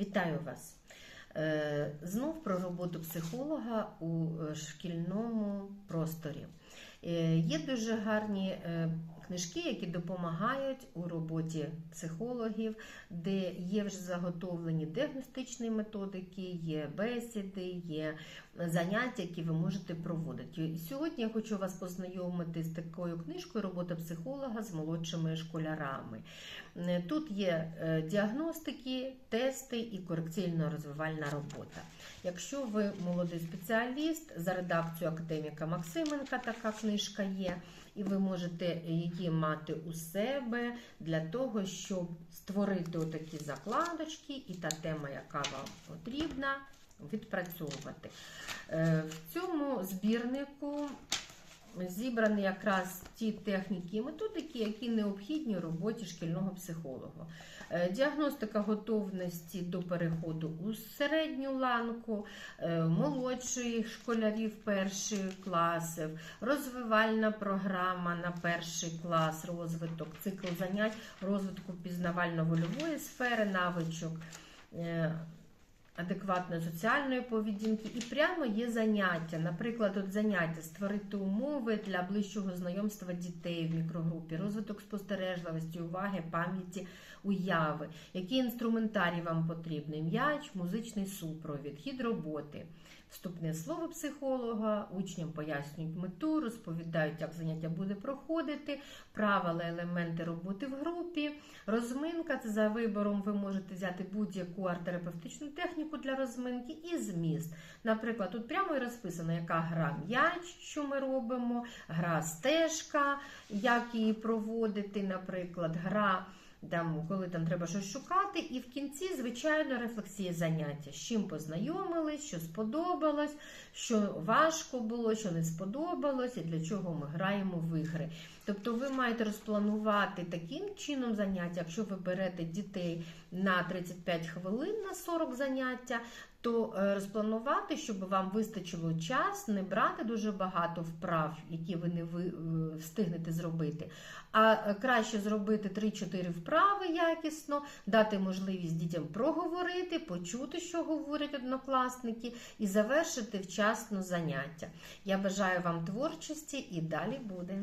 Вітаю вас! Е, Знов про роботу психолога у е, шкільному просторі. Е, Є дуже гарні книжки, які допомагають у роботі психологів, де є вже заготовлені діагностичні методики, є бесіди, є заняття, які ви можете проводити. Сьогодні я хочу вас познайомити з такою книжкою Робота психолога з молодшими школярами. Е, Тут є е, діагностики, тести і корекційно-розвивальна робота. Якщо ви молодий спеціаліст, за редакцією академіка Максименка така книжка є, і ви можете її мати у себе для того, щоб створити отакі закладочки і та тема, яка вам потрібна, відпрацьовувати. Е, В цьому збірнику зібрані якраз ті техніки і методики, які необхідні роботі шкільного психолога. Е, Діагностика готовності до переходу у середню ланку, е, молодших школярів перших класів, розвивальна програма на перший клас, розвиток, цикл занять, розвитку пізнавально-вольової сфери, навичок. Адекватної соціальної поведінки і прямо є заняття. Наприклад, от заняття створити умови для ближчого знайомства дітей в мікрогрупі, розвиток спостережливості, уваги, пам'яті, уяви, які інструментарій вам потрібний, м'яч, музичний супровід, хід роботи. Вступне слово психолога, учням пояснюють мету, розповідають, як заняття буде проходити, правила, елементи роботи в групі, розминка це за вибором ви можете взяти будь-яку арт-терапевтичну техніку для розминки і зміст. Наприклад, тут прямо і розписано, яка гра м'яч, що ми робимо, гра стежка, як її проводити, наприклад, гра. Там, коли там треба щось шукати, і в кінці, звичайно, рефлексія заняття, з чим познайомились, що сподобалось, що важко було, що не сподобалось, і для чого ми граємо в ігри. Тобто ви маєте розпланувати таким чином заняття, якщо ви берете дітей на 35 хвилин на 40 заняття, то е, розпланувати, щоб вам вистачило час, не брати дуже багато вправ, які ви не ви, е, встигнете зробити, а е, краще зробити 3-4 вправи якісно, дати можливість дітям проговорити, почути, що говорять однокласники, і завершити вчасно заняття. Я бажаю вам творчості і далі буде.